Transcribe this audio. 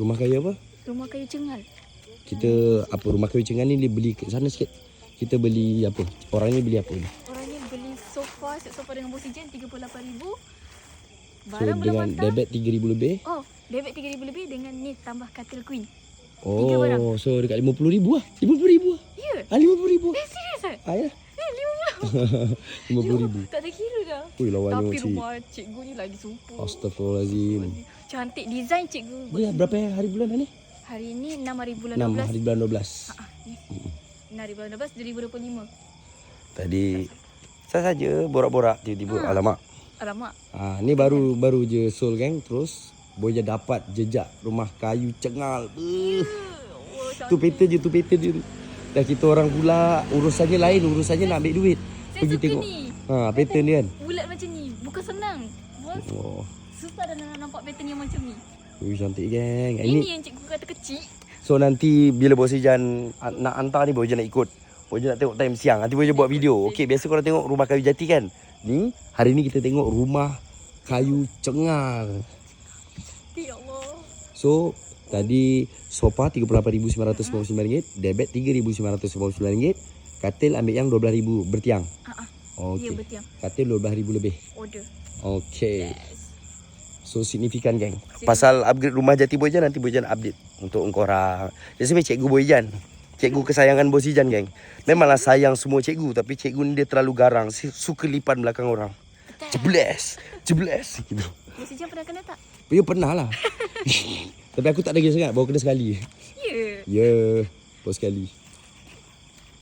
Rumah kayu apa? Rumah kayu cengal. Kita apa rumah kayu cengan ni dia beli kat sana sikit. Kita beli apa? Orang ni beli apa ni? Orang ni beli sofa, set sofa dengan oksigen RM38,000. So Barang belum dengan hantar. debit 3000 lebih. Oh, debit RM3,000 lebih dengan ni tambah katil queen. Oh, so dekat 50000 lah. 50000 lah. Ya? Ah 50000. Eh, serius tak? Ah ya. Eh, RM50,000. 50000. Tak ada kira dah. Ui lawan Tapi ni cik. rumah cikgu ni lagi super. Astagfirullahalazim. Cantik design cikgu. Dia berapa hari bulan ni? Hari ni 6 hari bulan 6 12. hari bulan 12. Ah, ni. 6 hari bulan 12 2025. Tadi saya saja borak-borak tiba-tiba Ha. alamak. Alamak. Ah ni baru baru je soul gang terus boleh dapat jejak rumah kayu cengal. Uh, Oh, tu pattern je tu pattern je. Dah kita orang pula urusannya lain urusannya nak ambil duit. Saya Pergi suka tengok. ni. Ha pattern dia kan. Bulat macam ni. Bukan senang. Bos, Oh, susah dah nak nampak pattern yang macam ni. ui, cantik gang. Ini, Ini yang cikgu kata kecil. so nanti bila Bos Ijan nak hantar ni Bos Ijan nak ikut. Bos Ijan nak tengok time siang. Nanti Bos Ijan buat video. Okey, biasa korang tengok rumah kayu jati kan? Ni hari ni kita tengok rumah kayu cengal. Ya Allah. So tadi sofa RM38,999, debit RM3,999, katil ambil yang RM12,000 bertiang. Ah. Okey. Ya, betul. Katil RM12,000 lebih. Order. Okey. Yes. So signifikan geng. Pasal upgrade rumah Jati Boyjan nanti Boyjan update untuk engkau orang. Dia sebenarnya cikgu Boyjan. Cikgu kesayangan Bos Ijan geng. Memanglah sayang semua cikgu tapi cikgu ni dia terlalu garang. Suka lipan belakang orang. Jebles. Jebles gitu. Bos Ijam pernah kena tak? Ya pernah lah. tapi aku tak lagi sangat. Baru kena sekali. Ya. Ya, yeah, sekali.